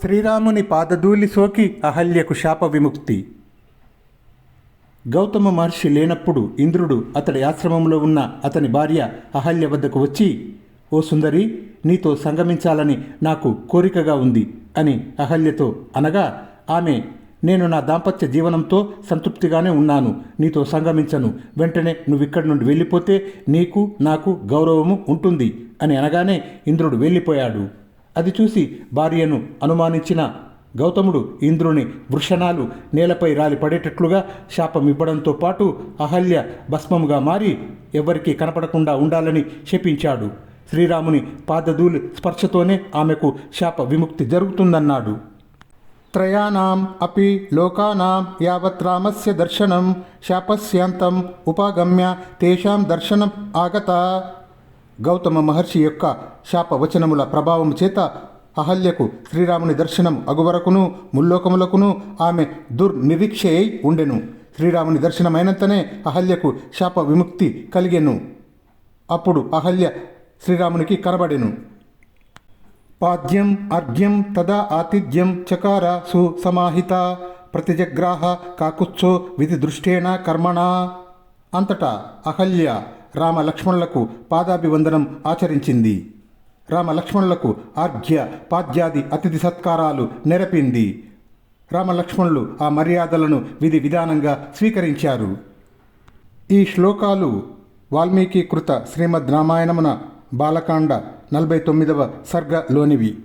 శ్రీరాముని పాదధూళి సోకి అహల్యకు శాప విముక్తి. గౌతమ మహర్షి లేనప్పుడు ఇంద్రుడు అతడి ఆశ్రమంలో ఉన్న అతని భార్య అహల్య వద్దకు వచ్చి ఓ సుందరి నీతో సంగమించాలని నాకు కోరికగా ఉంది అని అహల్యతో అనగా ఆమె నేను నా దాంపత్య జీవనంతో సంతృప్తిగానే ఉన్నాను. నీతో సంగమించను. వెంటనే నువ్వు ఇక్కడి నుండి వెళ్ళిపోతే నీకు నాకు గౌరవము ఉంటుంది అని అనగానే ఇంద్రుడు వెళ్ళిపోయాడు. అది చూసి భార్యను అనుమానించిన గౌతముడు ఇంద్రుని వృషణాలు నేలపై రాలి పడేటట్లుగా శాపం ఇవ్వడంతో పాటు అహల్య భస్మముగా మారి ఎవరికీ కనపడకుండా ఉండాలని శపించాడు. శ్రీరాముని పాదధూలి స్పర్శతోనే ఆమెకు శాప విముక్తి జరుగుతుందన్నాడు. త్రయాణం అపి లోకానాం యావత్ రామస్య దర్శనం శాపస్యాంతం ఉపాగమ్య తేషాం దర్శనం ఆగత గౌతమ మహర్షి యొక్క శాపవచనముల ప్రభావము చేత అహల్యకు శ్రీరాముని దర్శనం అగువరకును ముల్లోకములకును ఆమె దుర్నిరీక్ష అయి ఉండెను. శ్రీరాముని దర్శనమైనంతనే అహల్యకు శాప విముక్తి కలిగెను. అప్పుడు అహల్య శ్రీరామునికి కనబడెను. పాద్యం అర్ఘ్యం తదా ఆతిథ్యం చకార సుసమాహిత ప్రతిజగ్రాహ కాకుత్సో విధి దృష్టేణ కర్మణ అంతటా అహల్య రామ లక్ష్మణులకు పాదాభివందనం ఆచరించింది. రామ లక్ష్మణులకు ఆర్ఘ్య పాద్యాది అతిథి సత్కారాలు నెరపింది. రామలక్ష్మణులు ఆ మర్యాదలను విధి విధానంగా స్వీకరించారు. ఈ శ్లోకాలు వాల్మీకి కృత శ్రీమద్ రామాయణమున బాలకాండ నలభై తొమ్మిదవ సర్గలోనివి